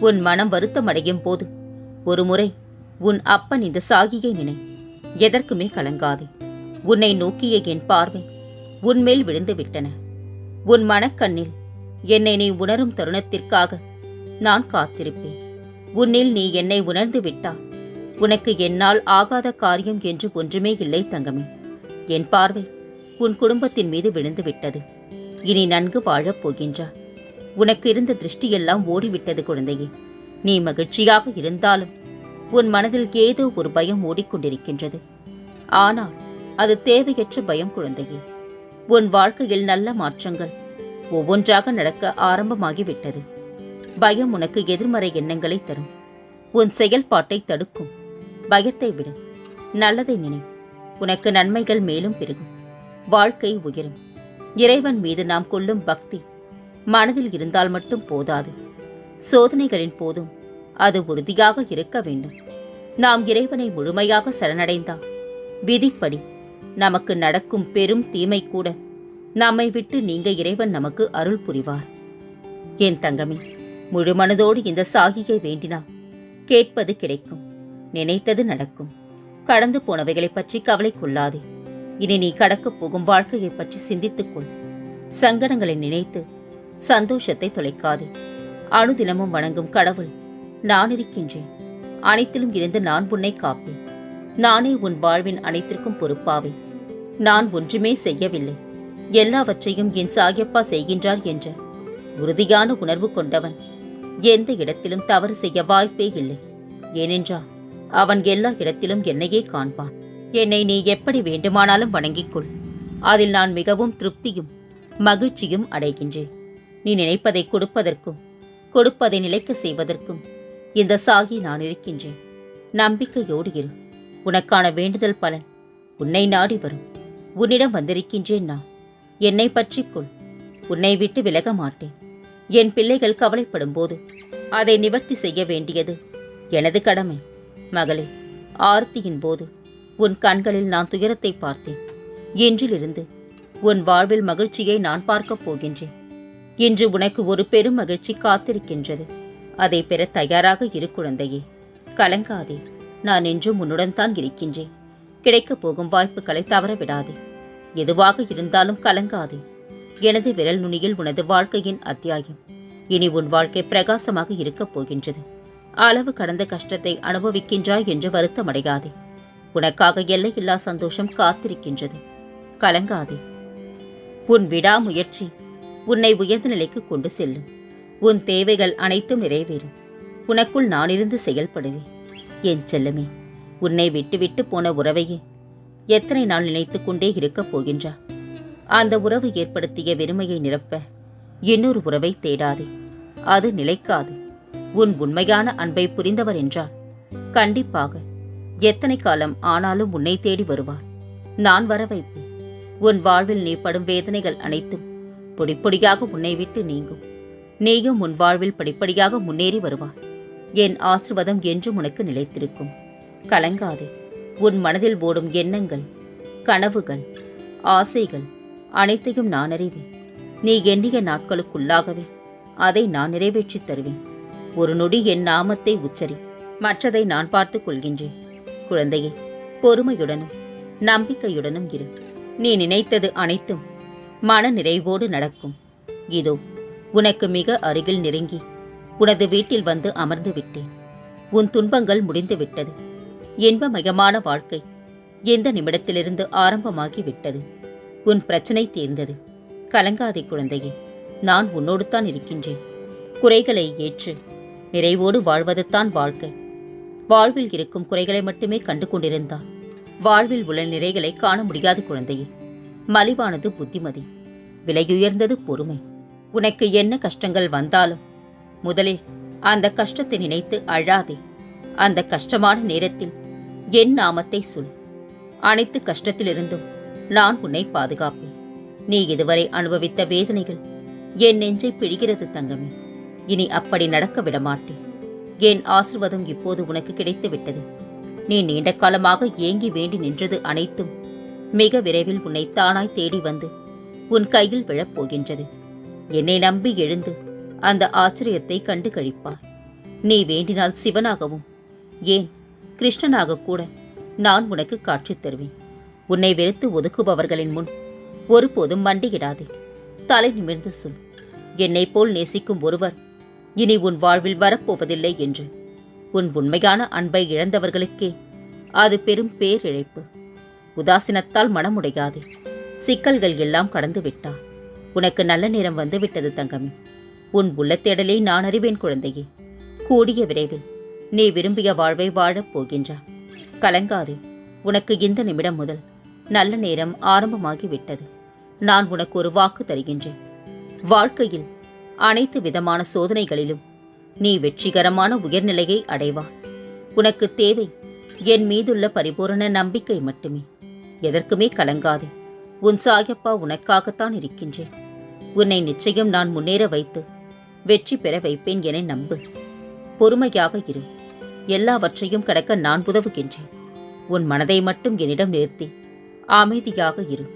உன் மனம் வருத்தமடையும் போது ஒருமுறை உன் அப்பன் இந்த சாகியை நினை. எதற்குமே கலங்காதே. உன்னை நோக்கிய என் பார்வை உன்மேல் விழுந்து விட்டன உன் மனக்கண்ணில் என்னை நீ உணரும் தருணத்திற்காக நான் காத்திருப்பேன். உன்னில் நீ என்னை உணர்ந்து விட்டால் உனக்கு என்னால் ஆகாத காரியம் என்று ஒன்றுமே இல்லை தங்கமே. என் பார்வை உன் குடும்பத்தின் மீது விழுந்து விட்டது இனி நன்கு வாழப் போகின்றாய் உனக்கு இருந்த திருஷ்டியெல்லாம் ஓடிவிட்டது குழந்தையே. நீ மகிழ்ச்சியாக இருந்தாலும் உன் மனதில் ஏதோ ஒரு பயம் ஓடிக்கொண்டிருக்கின்றது. ஆனால் அது தேவையற்ற பயம் குழந்தையே. உன் வாழ்க்கையில் நல்ல மாற்றங்கள் ஒவ்வொன்றாக நடக்க ஆரம்பமாகிவிட்டது. பயம் உனக்கு எதிர்மறை எண்ணங்களை தரும். உன் செயல்பாட்டை தடுக்கும். பயத்தை விடு. நல்லதை நினை. உனக்கு நன்மைகள் மேலும் பெருகும். வாழ்க்கை உயரும். இறைவன் மீது நாம் கொள்ளும் பக்தி மனதில் இருந்தால் மட்டும் போதாது. சோதனைகளின் போதும் அது உறுதியாக இருக்க வேண்டும். நாம் இறைவனை முழுமையாக சரணடைந்தால் விதிப்படி நமக்கு நடக்கும் பெரும் தீமை கூட நம்மை விட்டு நீங்க இறைவன் நமக்கு அருள் புரிவார். என் தங்கமே முழு மனதோடு இந்த சாகியை வேண்டினால் கேட்பது கிடைக்கும் நினைத்தது நடக்கும். கடந்து போனவைகளைப் பற்றி கவலை கொள்ளாதே. இனி நீ கடக்கப் போகும் வாழ்க்கையைப் பற்றி சிந்தித்துக்கொள் சங்கடங்களை நினைத்து சந்தோஷத்தை தொலைக்காது. அணுதினமும் வணங்கும் கடவுள் நான் இருக்கின்றேன். அனைத்திலும் இருந்து நான் உன்னை காப்பேன். நானே உன் வாழ்வின் அனைத்திற்கும் பொறுப்பாவேன் நான் ஒன்றுமே செய்யவில்லை. எல்லாவற்றையும் என் சாகியப்பா செய்கின்றார் என்ற. உறுதியான உணர்வு கொண்டவன். எந்த இடத்திலும் தவறு செய்ய வாய்ப்பே இல்லை. ஏனென்றால் அவன் எல்லா இடத்திலும் என்னையே காண்பான். என்னை நீ எப்படி வேண்டுமானாலும் வணங்கிக் கொள். அதில் நான் மிகவும் திருப்தியும் மகிழ்ச்சியும் அடைகின்றேன். நீ நினைப்பதை கொடுப்பதற்கும் கொடுப்பதை நிலைக்க செய்வதற்கும் இந்த சாகி நான் இருக்கின்றேன். நம்பிக்கையோடு இரு. உனக்கான வேண்டுதல் பலன் உன்னை நாடி வரும். உன்னிடம் வந்திருக்கின்றேன் நான். என்னை பற்றிக் கொள். உன்னை விட்டு விலக மாட்டேன். என் பிள்ளைகள் கவலைப்படும் போது அதை நிவர்த்தி செய்ய வேண்டியது எனது கடமை. மகளே ஆர்த்தியின் போது உன் கண்களில் நான் துயரத்தை பார்த்தேன். இன்றிலிருந்து உன் வாழ்வில் மகிழ்ச்சியை நான் பார்க்கப் போகின்றேன். இன்று உனக்கு ஒரு பெரும் மகிழ்ச்சி காத்திருக்கின்றது. அதை பெற தயாராக இரு குழந்தையே. கலங்காதே. நான் என்றும் உன்னுடன் தான் இருக்கின்றேன். கிடைக்கப் போகும் வாய்ப்புகளை தவறவிடாதே. எதுவாக இருந்தாலும் கலங்காதே. எனது விரல் நுனியில் உனது வாழ்க்கையின் அத்தியாயம். இனி உன் வாழ்க்கை பிரகாசமாக இருக்கப் போகின்றது. அளவு கடந்த கஷ்டத்தை அனுபவிக்கின்றாய் என்று வருத்தமடையாதே. உனக்காக எல்லையில்லா சந்தோஷம் காத்திருக்கின்றது. கலங்காதே. உன் விடாமுயற்சி உன்னை உயர்ந்த நிலைக்கு கொண்டு செல்லும். உன் தேவைகள் அனைத்தும் நிறைவேறும். உனக்குள் நானிருந்து செயல்படுவேன். என் செல்லமே உன்னை விட்டுவிட்டு போன உறவையே எத்தனை நாள் நினைத்து கொண்டே இருக்கப் போகின்றா? அந்த உறவு ஏற்படுத்திய வெறுமையை நிரப்ப இன்னொரு உறவை தேடாதே. அது நிலைக்காது. உன் உண்மையான அன்பை புரிந்தவர் என்றால் கண்டிப்பாக எத்தனை காலம் ஆனாலும் உன்னை தேடி வருவார். நான் வர வைப்பேன் உன் வாழ்வில் நீ படும் வேதனைகள் அனைத்தும் பொடிப்பொடியாக உன்னை விட்டு நீங்கும். நீயும் உன் வாழ்வில் படிப்படியாக முன்னேறி வருவாய். என் ஆசிர்வாதம் என்றும் உனக்கு நிலைத்திருக்கும். கலங்காதே. உன் மனதில் ஓடும் எண்ணங்கள் கனவுகள் ஆசைகள் அனைத்தையும் நான் அறிவேன். நீ எண்ணிய நாட்களுக்குள்ளாகவே அதை நான் நிறைவேற்றித் தருவேன். ஒரு நொடி என் நாமத்தை உச்சரி. மற்றதை நான் பார்த்துக் கொள்கின்றேன். குழந்தையே பொறுமையுடனும் நம்பிக்கையுடனும் இரு. நீ நினைத்தது அனைத்தும் மன நிறைவோடு நடக்கும். இதோ உனக்கு மிக அருகில் நெருங்கி உனது வீட்டில் வந்து அமர்ந்து விட்டேன். உன் துன்பங்கள் முடிந்து விட்டது. இன்பமயமான வாழ்க்கை எந்த நிமிடத்திலிருந்து ஆரம்பமாகி விட்டது? உன் பிரச்சனை தீர்ந்தது. கலங்காதே குழந்தையே நான் உன்னோடு தான் இருக்கின்றேன். குறைகளை ஏற்று நிறைவோடு வாழ்வதுதான் வாழ்க்கை. வாழ்வில் இருக்கும் குறைகளை மட்டுமே கண்டு கொண்டிருந்தால் வாழ்வில் உள்ள நிறைகளை காண முடியாது குழந்தையே. மலிவானது புத்திமதி. விலையுயர்ந்தது பொறுமை. உனக்கு என்ன கஷ்டங்கள் வந்தாலும் முதலில் அந்த கஷ்டத்தை நினைத்து அழாதே. அந்த கஷ்டமான நேரத்தில் என் நாமத்தை சொல். அனைத்து கஷ்டத்திலிருந்தும் நான் உன்னை பாதுகாப்பேன். நீ இதுவரை அனுபவித்த வேதனைகள் என் நெஞ்சை பிழிகிறது தங்கமே. இனி அப்படி நடக்க விடமாட்டேன். என் ஆசிர்வாதம் இப்போது உனக்கு கிடைத்து விட்டது நீ நீண்ட காலமாக ஏங்கி வேண்டி நின்றது அனைத்தும் மிக விரைவில் உன்னை தானாய் தேடி வந்து உன் கையில் விழப்போகின்றது. என்னை நம்பி எழுந்து அந்த ஆச்சரியத்தை கண்டு கழிப்பார் நீ வேண்டினால் சிவனாகவும் ஏன் கிருஷ்ணனாக கூட நான் உனக்கு காட்சி தருவேன். உன்னை வெறுத்து ஒதுக்குபவர்களின் முன் ஒருபோதும் மண்டியிடாதே. தலை நிமிர்ந்து சொல் என்னைப் போல் நேசிக்கும் ஒருவர் இனி உன் வாழ்வில் வரப்போவதில்லை என்று. உன் உண்மையான அன்பை இழந்தவர்களுக்கே அது பெரும் பேரிழைப்பு. உதாசீனத்தால் மனமுடையாதே. சிக்கல்கள் எல்லாம் கடந்து விட்டா. உனக்கு நல்ல நேரம் வந்து விட்டது தங்கமே. உன் உள்ளத்தேடலை நான் அறிவேன் குழந்தையே. கூடிய விரைவில் நீ விரும்பிய வாழ்வை வாழப் போகின்றா. கலங்காதே. உனக்கு இந்த நிமிடம் முதல் நல்ல நேரம் ஆரம்பமாகிவிட்டது நான் உனக்கு ஒரு வாக்கு தருகின்றேன். வாழ்க்கையில் அனைத்து விதமான சோதனைகளிலும் நீ வெற்றிகரமான உயர்நிலையை அடைவா. உனக்கு தேவை என் மீதுள்ள பரிபூரண நம்பிக்கை மட்டுமே. எதற்குமே கலங்காதே. உன் சாயப்பா உனக்காகத்தான் இருக்கின்றேன். உன்னை நிச்சயம் நான் முன்னேற வைத்து வெற்றி பெற வைப்பேன் என நம்பு. பொறுமையாக இரு. எல்லாவற்றையும் கடக்க நான் உதவுகின்றேன். உன் மனதை மட்டும் என்னிடம் நிறுத்தி அமைதியாக இரு.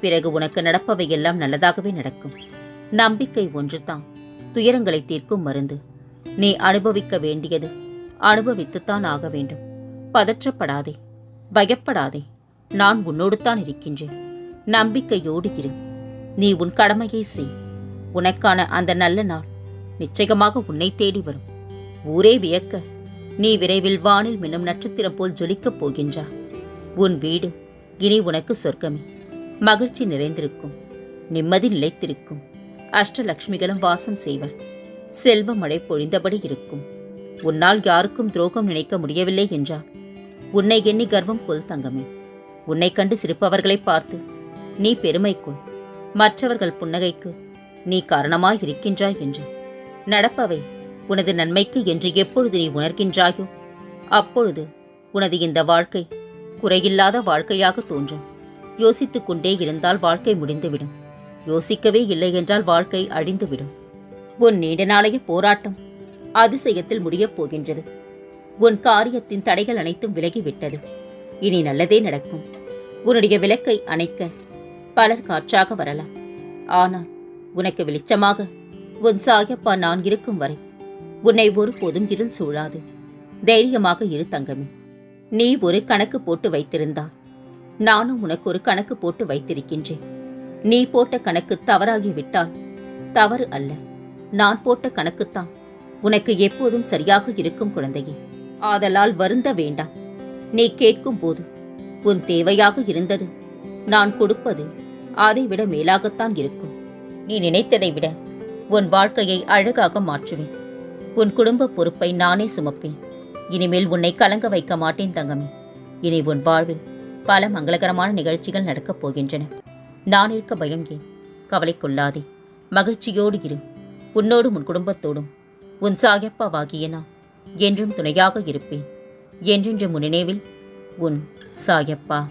பிறகு உனக்கு நடப்பவை எல்லாம் நல்லதாகவே நடக்கும். நம்பிக்கை ஒன்றுதான். துயரங்களை தீர்க்கும் மருந்து. நீ அனுபவிக்க வேண்டியது அனுபவித்துத்தான் ஆக வேண்டும். பதற்றப்படாதே. பயப்படாதே. நான் உன்னோடு தான் இருக்கின்றேன். நம்பிக்கையோடு இரு. நீ உன் கடமையை செய். உனக்கான அந்த நல்ல நாள் நிச்சயமாக உன்னை தேடி வரும். ஊரே வியக்க. நீ விரைவில் வானில் மின்னும் நட்சத்திரம் போல் ஜொலிக்கப் போகின்றா. உன் வீடு இனி உனக்கு சொர்க்கமே. மகிழ்ச்சி நிறைந்திருக்கும். நிம்மதி நிலைத்திருக்கும். அஷ்டலக்ஷ்மிகளும் வாசம் செய்வர். செல்வ மழை பொழிந்தபடி இருக்கும். உன்னால் யாருக்கும் துரோகம் நினைக்க முடியவில்லை என்றார். உன்னை எண்ணி கர்வம் போல் தங்கமே. உன்னை கண்டு சிரிப்பவர்களை பார்த்து நீ பெருமைக்குள். மற்றவர்கள் புன்னகைக்கு நீ காரணமாய் இருக்கின்றாய் என்று. நடப்பவை உனது நன்மைக்கு என்று எப்பொழுது நீ உணர்கின்றாயோ அப்பொழுது உனது இந்த வாழ்க்கை குறையில்லாத வாழ்க்கையாக தோன்றும். யோசித்துக் கொண்டே இருந்தால் வாழ்க்கை முடிந்துவிடும். யோசிக்கவே இல்லை என்றால் வாழ்க்கை அழிந்துவிடும். உன் நீண்ட நாளைய போராட்டம் அதிசயத்தில் முடியப் போகின்றது. உன் காரியத்தின் தடைகள் அனைத்தும் விலகிவிட்டது. இனி நல்லதே நடக்கும். உன்னுடைய விளக்கை அணைக்க பலர் காற்றாக வரலாம். ஆனால் உனக்கு வெளிச்சமாக உன் சாயப்பா நான் இருக்கும் வரை உன்னை ஒருபோதும் இருள் சூழாது. தைரியமாக இரு தங்கமே. நீ ஒரு கணக்கு போட்டு வைத்திருந்தா நானும் உனக்கு ஒரு கணக்கு போட்டு வைத்திருக்கின்றேன். நீ போட்ட கணக்கு தவறாகிவிட்டால் தவறு அல்ல. நான் போட்ட கணக்குத்தான் உனக்கு எப்போதும் சரியாக இருக்கும் குழந்தையே. ஆதலால் வருந்த வேண்டாம். நீ கேட்கும் போது உன் தேவையாக இருந்தது நான் கொடுப்பது அதைவிட மேலாகத்தான் இருக்கும். நீ நினைத்ததை விட உன் வாழ்க்கையை அழகாக மாற்றுவேன். உன் குடும்ப பொறுப்பை நானே சுமப்பேன். இனிமேல் உன்னை கலங்க வைக்க மாட்டேன் தங்கமே. இனி உன் வாழ்வில் பல மங்களகரமான நிகழ்ச்சிகள் நடக்கப் போகின்றன. நான் இருக்க பயம் ஏன்? கவலை கொள்ளாதே. மகிழ்ச்சியோடு இரு. உன்னோடும் உன் குடும்பத்தோடும். உன் சாயப்பாவாகிய நான் என்றும் துணையாக இருப்பேன். என்றென்று முன்னினைவில் உன் சாயப்பா.